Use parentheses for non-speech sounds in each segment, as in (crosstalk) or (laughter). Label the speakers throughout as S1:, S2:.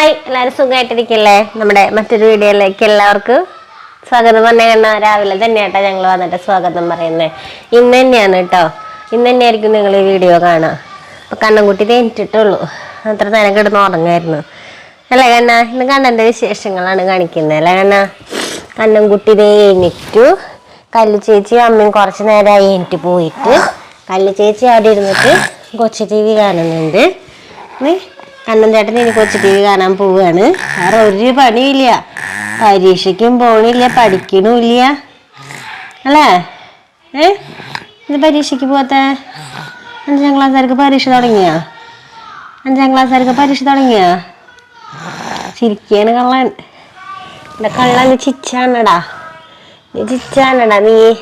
S1: Hi എല്ലാവരും സുഖമായിട്ടിരിക്കില്ലേ നമ്മുടെ മറ്റൊരു വീഡിയോയിലേക്ക് എല്ലാവർക്കും സ്വാഗതം. പറഞ്ഞ കണ്ണ രാവിലെ തന്നെയാട്ടോ ഞങ്ങൾ വന്നിട്ട് സ്വാഗതം പറയുന്നത് ഇന്ന് തന്നെയാണ് കേട്ടോ. ഇന്ന് തന്നെയായിരിക്കും നിങ്ങൾ ഈ വീഡിയോ കാണുക. അപ്പം കണ്ണൻകുട്ടി തേനിട്ടിട്ടുള്ളൂ അത്ര നേരം കിടന്ന് ഉറങ്ങായിരുന്നു. അല്ലേ കണ്ണ? ഇന്ന് കണ്ണന്റെ വിശേഷങ്ങളാണ് കാണിക്കുന്നത്. അല്ലേ കണ്ണ? കണ്ണൻകുട്ടി തേനിറ്റു കല്ല് ചേച്ചി അമ്മയും കുറച്ച് നേരമായി എനിക്ക് പോയിട്ട് കല്ല് ചേച്ചി അവിടെ ഇരുന്നിട്ട് കൊച്ചു ടി വി കാണുന്നുണ്ട്. നീ കണ്ണൻ ചേട്ടൻ ഇനി കൊച്ചു ടി വി കാണാൻ പോവുകയാണ്. വേറെ ഒരു പണിയില്ല. പരീക്ഷയ്ക്കും പോണില്ല പഠിക്കണില്ല അല്ലേ? ഏ? ഇത് പരീക്ഷയ്ക്ക് പോകാത്ത അഞ്ചാം ക്ലാസ്സുകാർക്ക് പരീക്ഷ തുടങ്ങിയ? അഞ്ചാം ക്ലാസ്സുകാർക്ക് പരീക്ഷ തുടങ്ങിയ? ചിരിക്കാണ് കള്ളൻ. എന്റെ കള്ളൻ ചിച്ചാണടാ ചിച്ചാണടാ നീ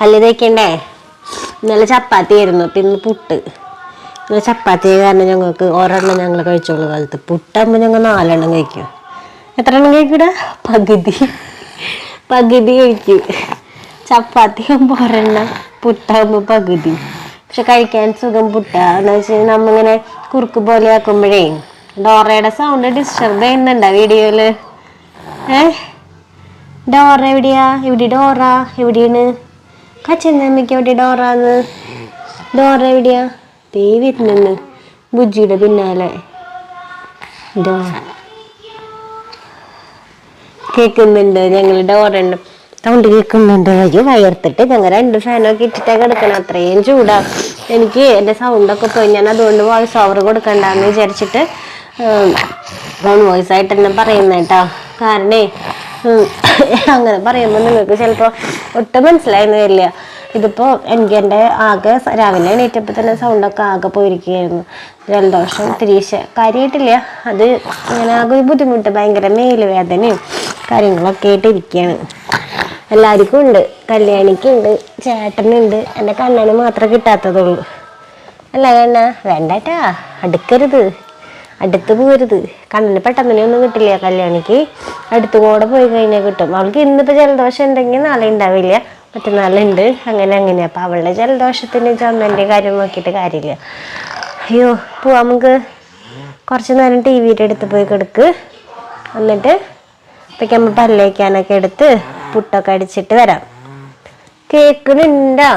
S1: പല്ല് തേക്കണ്ടേ? ഇന്നലെ ചപ്പാത്തി ആയിരുന്നു പിന്നെ പുട്ട്. ചപ്പാത്തി കാരണം ഞങ്ങൾക്ക് ഒരെണ്ണം ഞങ്ങൾ കഴിച്ചോളൂ കാലത്ത്. പുട്ടാകുമ്പോൾ ഞങ്ങൾ നാലെണ്ണം കഴിക്കും. എത്ര എണ്ണം കഴിക്കൂട? പകുതി. പകുതി കഴിക്കും. ചപ്പാത്തി ആകുമ്പോൾ ഒരെണ്ണം പുട്ടാകുമ്പോൾ പകുതി. പക്ഷെ കഴിക്കാൻ സുഖം പുട്ടാന്ന് വെച്ചാൽ നമ്മളിങ്ങനെ കുറുക്ക് പോലെ ആക്കുമ്പോഴേ ഡോറയുടെ സൗണ്ട് ഡിസ്റ്റർബ് ചെയ്യുന്നുണ്ടോ വീഡിയോയിൽ? ഏ? ഡോറ എവിടെയാ? എവിടെ ഡോറ? എവിടെയാണ്? കച്ചൻ അമ്മയ്ക്ക് എവിടെ ഡോറാന്ന്? ഡോറ എവിടെയാ? ദേ വരുന്നെന്ന് ബുജിയുടെ പിന്നാലെ. എന്തോ കേൾക്കുന്നുണ്ട് ഞങ്ങളുടെ ഡോറുണ്ട് സൗണ്ട് കേൾക്കുന്നുണ്ട് അയ്യോ വയർത്തിട്ട് ഞങ്ങൾ രണ്ട് ഫാനൊക്കെ ഇട്ടിട്ടേ കിടക്കണം. അത്രയും ചൂടാ. എനിക്ക് എന്റെ സൗണ്ടൊക്കെ പോയി. ഞാൻ അതുകൊണ്ട് വോയിസ് ഓവർ കൊടുക്കണ്ടെന്ന് വിചാരിച്ചിട്ട് ഫോൺ വോയിസ് ആയിട്ട് തന്നെ പറയുന്ന കേട്ടോ. കാരണേ അങ്ങനെ പറയുമ്പോൾ നിങ്ങൾക്ക് ചിലപ്പോൾ ഒട്ടും മനസ്സിലായെന്ന് വരില്ല. ഇതിപ്പോൾ എനിക്ക് എന്റെ ആകെ രാവിലെ എണീറ്റപ്പോൾ തന്നെ സൗണ്ടൊക്കെ ആകെ പോയിരിക്കുകയായിരുന്നു. ജലദോഷം തിരീശ കാര്യമായിട്ടില്ല അത് ഇങ്ങനെ ആകെ ഒരു ബുദ്ധിമുട്ട് ഭയങ്കര മേലുവേദനയും കാര്യങ്ങളൊക്കെ ആയിട്ട് ഇരിക്കുകയാണ്. എല്ലാവർക്കും ഉണ്ട്. കല്യാണിക്കുണ്ട് ചേട്ടനുണ്ട്. എന്റെ കണ്ണന് മാത്രമേ കിട്ടാത്തതുള്ളൂ. അല്ല കണ്ണ വേണ്ടട്ടാ. അടുക്കരുത്. അടുത്ത് പോരുത്. കണ്ണിന് പെട്ടെന്ന് ഒന്നും കിട്ടില്ല കല്യാണിക്ക്. അടുത്ത് കൂടെ പോയി കഴിഞ്ഞാൽ കിട്ടും. അവൾക്ക് ഇന്നിപ്പോൾ ജലദോഷം ഉണ്ടെങ്കിൽ നാളെ ഉണ്ടാവില്ല. മറ്റന്നാളുണ്ട് അങ്ങനെ അങ്ങനെ. അപ്പം അവളുടെ ജലദോഷത്തിന് ചുമന്റെ കാര്യം നോക്കിയിട്ട് കാര്യമില്ല. അയ്യോ പോവാം നമുക്ക്. കുറച്ച് നേരം ടി വിയുടെ അടുത്ത് പോയി കിടക്ക്. എന്നിട്ട് ഇപ്പൊക്കെ നമ്മൾ പല്ലേക്കാനൊക്കെ എടുത്ത് പുട്ടൊക്കെ അടിച്ചിട്ട് വരാം. കേക്കിനുണ്ടാ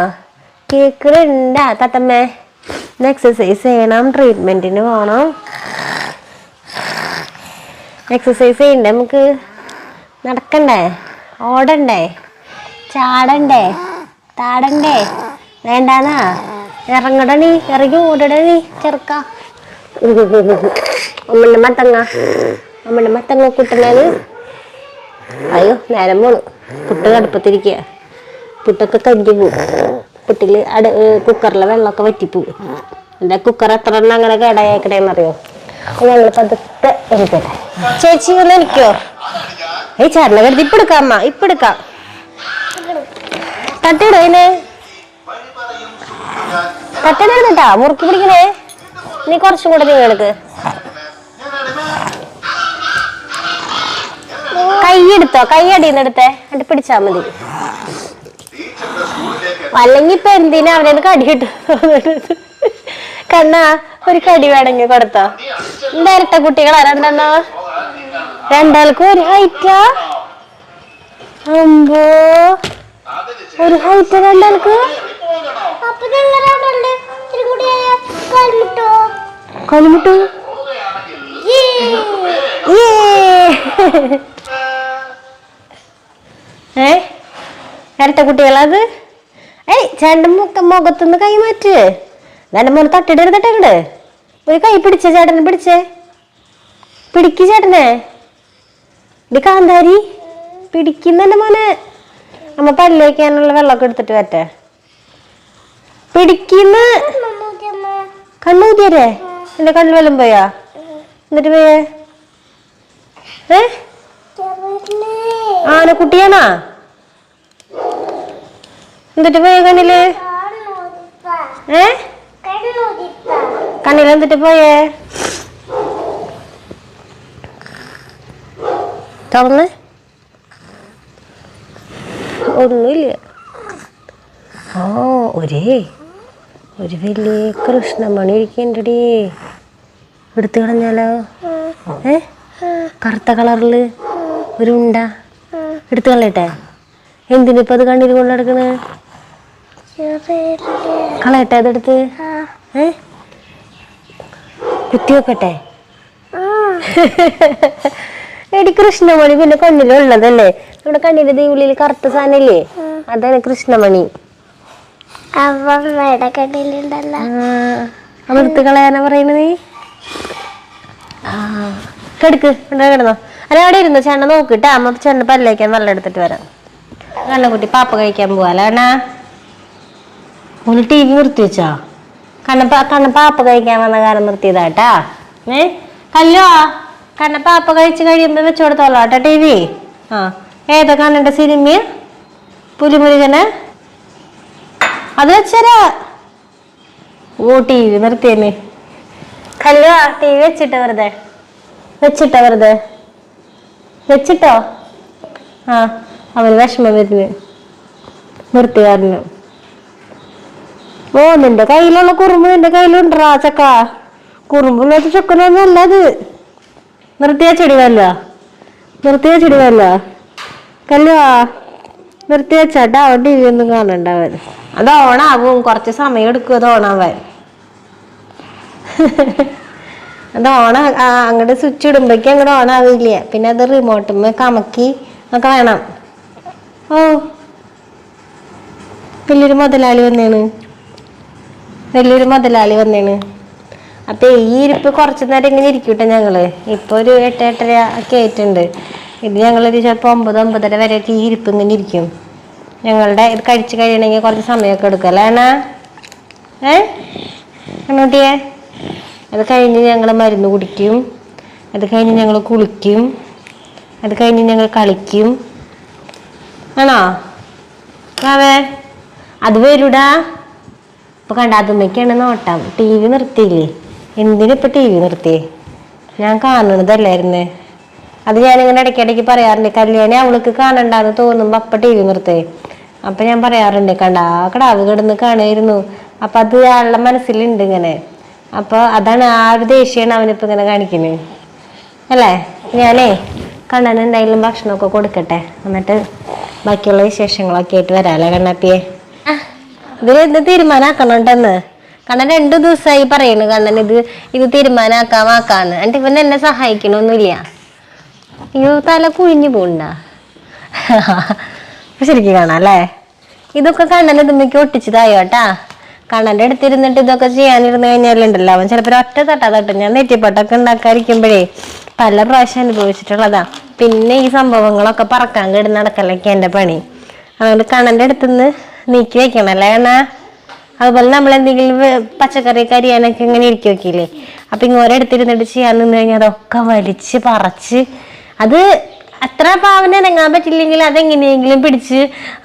S1: കേക്കിനുണ്ടാ തത്തമ്മേ? ഇന്ന് എക്സസൈസ് ചെയ്യണം. ട്രീറ്റ്മെന്റിന് പോകണം എക്സസൈസ് ചെയ്യണ്ടേ നമുക്ക്? നടക്കണ്ടേ? ഓടണ്ടേ? ചാടണ്ടേ? താടണ്ടേ? വേണ്ടാന്നാ? ഇറങ്ങടണി ഇറങ്ങി ഓടണി ചെറുക്ക. അമ്മണ്ണ മത്തങ്ങ അമ്മണ്ണ മത്തങ്ങ കുട്ടനാണ്. അയ്യോ നേരം പോണു. പുട്ട് കടുപ്പത്തിരിക്കുക പുട്ടൊക്കെ കഞ്ഞി പോവും. പുട്ടിൽ അട കുക്കറിലെ വെള്ളമൊക്കെ വറ്റിപ്പോവും. എന്റെ കുക്കർ എത്ര എണ്ണം അങ്ങനെ കേടായേക്കണേന്നറിയോ? ഞങ്ങൾ പതുക്കെ എനിക്കട്ടെ ചേച്ചി ഒന്ന് എനിക്കോ ഏയ് ചേട്ടനെ കരുതി ഇപ്പെടുക്കാം അമ്മ. ഇപ്പം എടുക്കാം. തട്ടിയിടോ അതിന് തട്ടിയിടുന്നിട്ടാ മുറുക്കി പിടിക്കണേ. നീ കുറച്ചും കൂടെ നീ എടുക്ക്. കൈ എടുത്തോ. പിടിച്ചാ മതി. അല്ലെങ്കിൽ ഇപ്പൊ എന്തിനാ അവനെ കടി കിട്ടും കണ്ണാ ഒരു കടി വേണമെങ്കിൽ കൊടുത്തോ. എന്താ ഇരട്ട കുട്ടികളാ രണ്ടെണ്ണോ? രണ്ടാൾക്കും ഒരു ഹൈറ്റാ അമ്പോ. ഒരു ഹൈറ്റ് രണ്ടാൾക്ക് കലിമുട്ടു ഏ? ഇരട്ട കുട്ടികളത് ഏയ് ചേട്ടൻ മുഖ മുഖത്തുനിന്ന് കൈ മാറ്റ്. എന്നെ മോനെ തട്ടിടരുത് അങ്ങട് ഒരു കൈ പിടിച്ചേ ചേട്ടനെ പിടിച്ചേ. പിടിക്ക് ചേട്ടനെ. കാന്താരി പിടിക്കുന്നല്ലേ മോനെ. അമ്മ പല്ലേക്കാനുള്ള വെള്ളമൊക്കെ എടുത്തിട്ട് വരട്ടെ. പിടിക്കുന്ന കണ്ണൂതിയരേ? എന്റെ കണ്ണിൽ വെള്ളം പോയാ? എന്നിട്ട് പോയേ ഏ? ആനക്കുട്ടിയാണാ? എന്നിട്ട് പോയ കണ്ണിൽ? ഏ? കണ്ണിൽ എന്നിട്ട് പോയേ? തുറന്ന്. ഒന്നുമില്ല. ആ ഒരേ. ഒരു വലിയ കൃഷ്ണമണി ഇരിക്കണ്ടടി. എടുത്തു കളഞ്ഞാലോ? ഏ? കറുത്ത കളറിൽ ഒരു ഉണ്ട. എടുത്തു കളയട്ടെ. എന്തിനിപ്പോ അത് കണ്ണീര് കൊണ്ട് നടക്കണ്? കളയട്ടെ അതെടുത്ത്. ഏ? കുത്തി വെക്കട്ടെ (laughs) എടി കൃഷ്ണമണി പിന്നെ കണ്ണിലുള്ളതല്ലേ നമ്മുടെ കണ്ണിന്റെ ഉള്ളിൽ കറുത്ത സാധനല്ലേ? അതാണ് കൃഷ്ണമണി.
S2: അമ്മയുടെ കണ്ണിലുണ്ടല്ലോ.
S1: അതെടുത്ത് കളയാനാ പറയണത്? നീ കിടക്ക് ഇവിടെ കിടന്നോ? അല്ല അവിടെ ഇരുന്നു? ചേട്ടൻ നോക്കിട്ടാ അമ്മ ചേട്ടൻ പല്ലേക്കാൻ നല്ല എടുത്തിട്ട് വരാം. കണ്ണക്കുട്ടി പാപ്പ കഴിക്കാൻ പോവാലോ. കണ്ണാ ഓന് ടി വി നിർത്തി വെച്ചാ? കണ്ണപ്പ കണ്ണ പാപ്പ കഴിക്കാൻ വന്ന കാലം നിർത്തിയതാട്ടാ ഏ? കല്ലോ? കണ്ണ പാപ്പ കഴിച്ച് കഴിയുമ്പോൾ വെച്ചു കൊടുത്തോളാം കേട്ടോ ടി വി. ആ. ഏതാ കാണേണ്ട സിനിമ പുലിമുരുകന്? അത് വെച്ചരാ. ഓ ടി വി നിർത്തിയമ്മേ കല്ലോ ടി വി വെച്ചിട്ടോ വെറുതെ? വെച്ചിട്ടോ വെറുതെ? വെച്ചിട്ടോ? ആ അവന് വിഷമം വരുന്നു. നിർത്തിയാറിന് ഓ നിന്റെ കയ്യിലുള്ള കുറുമ്പ് നിന്റെ കയ്യിലുണ്ടാ ചക്ക? കുറുമ്പുള്ളത് ചക്കനൊന്നല്ല അത്. നിർത്തിയ ചെടിവല്ല നിർത്തിയാ നിർത്തിയ ചെടി വല്ല കല്ലോ നിർത്തി വെച്ചാട്ടാ അവൻ ടി വി ഒന്നും കാണണ്ടാവൻ അത് ഓണാവും കുറച്ച് സമയം എടുക്കും അത് ഓണാവാൻ. (laughs) അത് ഓണ അങ്ങോട്ട് സ്വിച്ച് ഇടുമ്പോഴേക്കും അങ്ങോട്ട് ഓണാവില്ല. പിന്നെ അത് റിമോട്ടുമ്മ കമക്കി ഒക്കെ വേണം. ഓ. വലിയൊരു മുതലാളി വന്നേണ്. വലിയൊരു മുതലാളി വന്നേണ്. അപ്പൊ ഈ ഇരിപ്പ് കുറച്ചു നേരം ഇങ്ങനെ ഇരിക്കൂട്ടെ ഞങ്ങൾ. ഇപ്പൊ ഒരു എട്ട് എട്ടര ഒക്കെ ആയിട്ടുണ്ട്. ഇത് ഞങ്ങളൊരു ചിലപ്പോ ഒമ്പത് ഒമ്പതര വരെ ഈ ഇരിപ്പ് ഇങ്ങനെ ഇരിക്കും. ഞങ്ങളുടെ ഇത് കഴിച്ചു കഴിയണമെങ്കിൽ കുറച്ച് സമയമൊക്കെ എടുക്കും. അല്ലേ അണ്ണാ? അത് കഴിഞ്ഞ് ഞങ്ങൾ മരുന്ന് കുടിക്കും. അത് കഴിഞ്ഞ് ഞങ്ങൾ കുളിക്കും. അത് കഴിഞ്ഞ് ഞങ്ങൾ കളിക്കും. ആണോ? ആവേ അത് വരൂടാ. ഇപ്പൊ കണ്ടാത്തുമ്മയ്ക്കാണ് നോട്ടം. ടി വി നിർത്തിയില്ലേ? എന്തിനിപ്പൊ ടി വി നിർത്തി ഞാൻ കാണണതല്ലായിരുന്നേ. അത് ഞാനിങ്ങനെ ഇടയ്ക്കിടയ്ക്ക് പറയാറുണ്ട് കല്യാണി അവൾക്ക് കാണണ്ടെന്ന് തോന്നുമ്പോ അപ്പൊ ടി വി നിർത്തേ. അപ്പൊ ഞാൻ പറയാറുണ്ട് കണ്ടാ കടാവ് കിടന്ന് കാണായിരുന്നു അപ്പൊ അത് ആളുടെ മനസ്സിലുണ്ട് ഇങ്ങനെ. അപ്പൊ അതാണ് ആ ഒരു ദേഷ്യമാണ് അവനിപ്പോ ഇങ്ങനെ കാണിക്കുന്നത് അല്ലേ? ഞാനേ കണ്ണൻ എന്തായാലും ഭക്ഷണമൊക്കെ കൊടുക്കട്ടെ. എന്നിട്ട് ബാക്കിയുള്ള വിശേഷങ്ങളൊക്കെ ആയിട്ട് വരാല്ലേ കണ്ണാപ്പിയെ? ഇതിൽ എന്ത് തീരുമാനാക്കണുണ്ടെന്ന്? കണ്ണൻ രണ്ടു ദിവസമായി പറയുന്നു കണ്ണൻ ഇത് ഇത് തീരുമാനാക്കാം ആക്കാന്ന് എന്നിട്ട് ഇവൻ എന്നെ സഹായിക്കണമൊന്നുമില്ല അയ്യോ തല കുഴിഞ്ഞു പോണ്ട ശരിക്കും കാണാം അല്ലേ? ഇതൊക്കെ കണ്ണൻ തുമ്മിക്ക് ഒട്ടിച്ചതായോ കേട്ടാ കണ്ണന്റെ അടുത്തിരുന്നിട്ട് ഇതൊക്കെ ചെയ്യാനിരുന്നു കഴിഞ്ഞാലുണ്ടല്ലോ. അവൻ ചിലപ്പോൾ ഒറ്റ തട്ടാ തട്ടും. ഞാൻ നെറ്റിപ്പട്ടൊക്കെ ഉണ്ടാക്കാതിരിക്കുമ്പോഴേ പല പ്രാവശ്യം അനുഭവിച്ചിട്ടുള്ളതാ. പിന്നെ ഈ സംഭവങ്ങളൊക്കെ പറക്കാൻ കേട് നടക്കലൊക്കെ എന്റെ പണി. അതുകൊണ്ട് കണ്ണന്റെ അടുത്തുനിന്ന് നീക്കി വെക്കണം അല്ലേ കണ്ണാ അതുപോലെ നമ്മൾ എന്തെങ്കിലും പച്ചക്കറി കരിയാനൊക്കെ ഇങ്ങനെ ഇരിക്കി വെക്കില്ലേ? അപ്പൊ ഇങ്ങനെ എടുത്തിരുന്നിട്ട് ചെയ്യാൻ നിന്ന് കഴിഞ്ഞാൽ അതൊക്കെ വലിച്ച് പറച്ച് അത് അത്ര പാവന ഇണങ്ങാൻ പറ്റില്ലെങ്കിൽ അതെങ്ങനെയെങ്കിലും പിടിച്ച്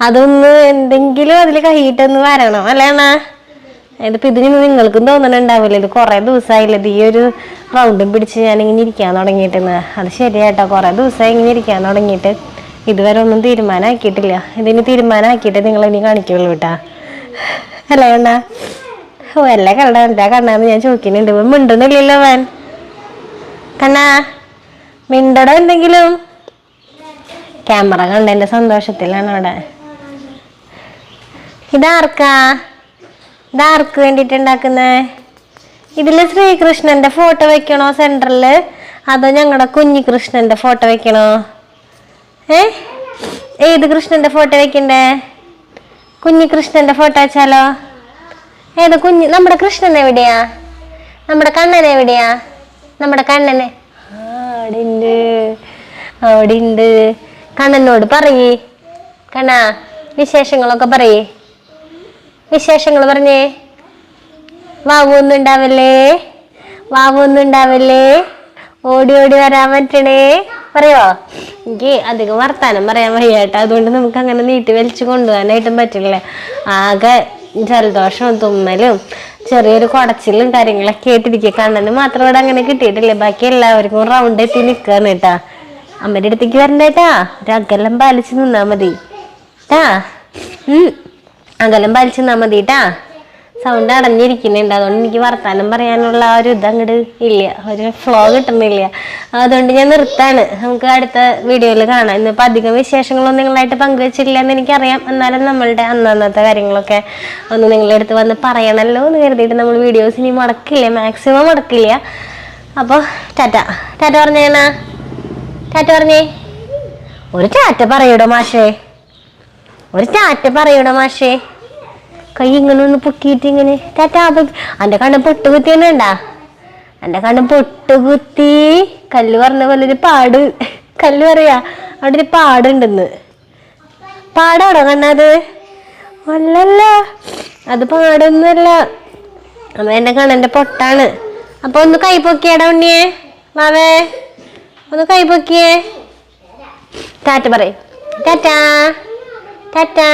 S1: അതൊന്ന് എന്തെങ്കിലും അതിൽ കൈയിട്ടൊന്ന് വരണം. അല്ലേണാ ഇതിപ്പോ ഇതിന് നിങ്ങൾക്കും തോന്നണുണ്ടാവില്ല? ഇത് കൊറേ ദിവസമായില്ലത് ഈ ഒരു റൗണ്ടും പിടിച്ച് ഞാൻ ഇങ്ങനെ ഇരിക്കാൻ തുടങ്ങിയിട്ടെന്ന്. അത് ശരിയാട്ടോ. കുറെ ദിവസമായി ഇങ്ങനെ ഇരിക്കാൻ തുടങ്ങിയിട്ട്. ഇതുവരെ ഒന്നും തീരുമാനമാക്കിയിട്ടില്ല ഇതിന് തീരുമാനമാക്കിയിട്ട് നിങ്ങൾ ഇനി കാണിക്കുള്ളൂ കേട്ടാ. അല്ലേ കണ്ണ ഓ അല്ലേ കണ്ട എന്താ കണ്ണാന്ന് ഞാൻ ചോദിക്കുന്നുണ്ട്. ഇവൻ മിണ്ടണില്ലല്ലോ അവൻ. കണ്ണാ മിണ്ടട എന്തെങ്കിലും? ക്യാമറ കണ്ടതിന്റെ സന്തോഷത്തിലാണ് അവിടെ. ഇതാർക്കാ? ഇതാർക്ക് വേണ്ടിട്ട് ഉണ്ടാക്കുന്നേ ഇതിൽ ശ്രീകൃഷ്ണന്റെ ഫോട്ടോ വെക്കണോ സെന്ററിൽ? അതോ ഞങ്ങളുടെ കുഞ്ഞികൃഷ്ണന്റെ ഫോട്ടോ വെക്കണോ? ഏ? ഏത് കൃഷ്ണന്റെ ഫോട്ടോ വെക്കണ്ടേ? കുഞ്ഞികൃഷ്ണന്റെ ഫോട്ടോ വെച്ചാലോ? ഏത് കുഞ്ഞ് നമ്മുടെ കൃഷ്ണൻ എവിടെയാ? നമ്മുടെ കണ്ണൻ എവിടെയാ? നമ്മുടെ കണ്ണനെ അവിടെയുണ്ട് കണ്ണനോട് പറയേ. കണ്ണാ വിശേഷങ്ങളൊക്കെ പറയേ. വിശേഷങ്ങൾ പറഞ്ഞേ. വാവൊന്നും ഉണ്ടാവല്ലേ വാവൊന്നും ഉണ്ടാവല്ലേ ഓടി ഓടി വരാൻ പറ്റണേ. പറയോ? എനിക്ക് അധികം വർത്താനം പറയാൻ വയ്യാട്ടോ അതുകൊണ്ട് നമുക്ക് അങ്ങനെ നീട്ടി വലിച്ചു കൊണ്ടുപോകാനായിട്ടും പറ്റില്ല. ആകെ ജലദോഷവും തുമ്മലും ചെറിയൊരു കുടച്ചിലും കാര്യങ്ങളൊക്കെ ആയിട്ടിരിക്കുക. കണ്ണന് മാത്രം ഇവിടെ അങ്ങനെ കിട്ടിയിട്ടില്ല. ബാക്കി എല്ലാവർക്കും റൗണ്ട് എത്തി നിൽക്കാണ് കേട്ടാ. അമ്മയുടെ അടുത്തേക്ക് വരണ്ടേട്ടാ ഒരു അകലം പാലിച്ച് നിന്നാ മതി. ട്ടാ. അകലം പാലിച്ച് നിന്നാ മതി ട്ടാ. സൗണ്ട് അടഞ്ഞിരിക്കുന്നുണ്ട്. അതുകൊണ്ട് എനിക്ക് വർത്താനം പറയാനുള്ള ആ ഒരു ഇത് അങ്ങോട്ട് ഇല്ല. ഒരു ഫ്ലോ കിട്ടുന്നില്ല. അതുകൊണ്ട് ഞാൻ നിർത്താണ്. നമുക്ക് അടുത്ത വീഡിയോയിൽ കാണാം. ഇന്നിപ്പോൾ അധികം വിശേഷങ്ങളൊന്നും നിങ്ങളായിട്ട് പങ്കുവെച്ചില്ല എന്ന് എനിക്കറിയാം. എന്നാലും നമ്മളുടെ അന്നന്നത്തെ കാര്യങ്ങളൊക്കെ ഒന്ന് നിങ്ങളുടെ അടുത്ത് വന്ന് പറയണമല്ലോ എന്ന് കരുതിയിട്ട് നമ്മൾ വീഡിയോസ് ഇനി മുടക്കില്ല. മാക്സിമം മുടക്കില്ല. അപ്പോൾ ടാറ്റ. ടാറ്റ പറഞ്ഞേണ ടാറ്റ പറഞ്ഞേ. ഒരു ടാറ്റ പറയൂടോ മാഷേ. ഒരു ടാറ്റ പറയൂടോ മാഷേ. കൈ ഇങ്ങനെ ഒന്ന് പൊക്കിയിട്ട് ഇങ്ങനെ ടാറ്റാ അന്റെ കണ്ണ് പൊട്ടുകുത്തി തന്നെ ഉണ്ടാ എന്റെ കണ്ണ് പൊട്ടുകുത്തി കല്ല് പറഞ്ഞ പോലെ ഒരു പാട്. കല്ല് പറയാ അവിടെ ഒരു പാടുണ്ടെന്ന്. പാടാണോ കണ്ണത് അല്ലല്ല അത് പാടൊന്നുമല്ല. അമ്മ എന്റെ കണ്ണന്റെ പൊട്ടാണ്. അപ്പൊ ഒന്ന് കൈ പൊക്കിയടാ ഉണ്ണിയേ വാവേ. ഒന്ന് കൈ പൊക്കിയേ. ടാറ്റ പറയും. ടാറ്റാ ടാറ്റാ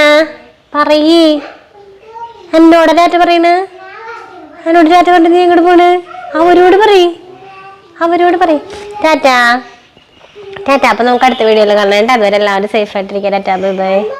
S1: പറയേ. എന്നോട് ടാറ്റ പറയണ്? എന്നോട് ടാറ്റ പറഞ്ഞിട്ട് നീ എങ്ങോട്ട് പോണ്? അവരോട് പറയ്. അവരോട് പറയ്. ടാറ്റ. ടാറ്റ അപ്പൊ നമുക്ക് അടുത്ത വീഡിയോയിൽ കാണാം. അതുവരെ എല്ലാവരും സേഫ് ആയിട്ടിരിക്കുക. Tata bye bye.